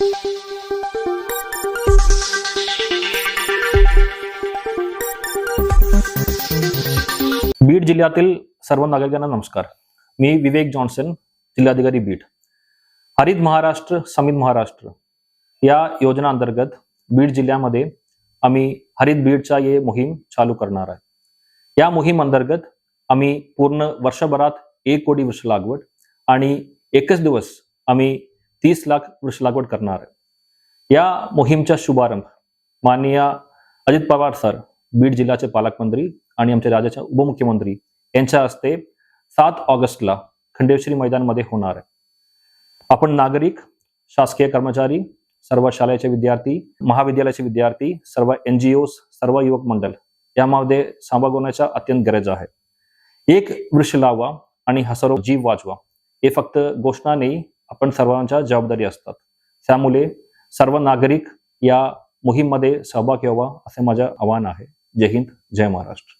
बीड जिल्ह्यातील सर्व नागरिकांना नमस्कार. मी विवेक जॉन्सन जिल्हाधिकारी बीड. हरित महाराष्ट्र समित महाराष्ट्र या योजना अंतर्गत बीड जिल्ह्यामध्ये आम्ही हरित बीडचा ये मोहीम चालू करणार आहे. या मोहीम अंतर्गत आम्ही पूर्ण वर्षभरात एक कोटी वृक्ष लागवड आणि एकच दिवस आम्ही तीस लाख वृक्ष लागवड करणार आहे. या मोहीमचा शुभारंभ माननीय अजित पवार सर बीड जिल्ह्याचे पालकमंत्री आणि आमच्या राज्याचे उपमुख्यमंत्री यांच्या हस्ते सात ऑगस्टला खंडेश्वरी मैदानमध्ये होणार आहे. आपण नागरिक शासकीय कर्मचारी सर्व शाळेचे विद्यार्थी महाविद्यालयाचे विद्यार्थी सर्व एन जी ओ सर्व युवक मंडळ यामध्ये सहभाग होण्याचा अत्यंत गरज आहे. एक वृक्ष लावा आणि हसरो जीव वाचवा हे फक्त घोषणा नाही आपण सर्वांच्या जबाबदारी असतात. त्यामुळे सर्व नागरिक या मोहीममध्ये सहभाग घ्यावा असे माझं आवाहन आहे. जय हिंद जय महाराष्ट्र.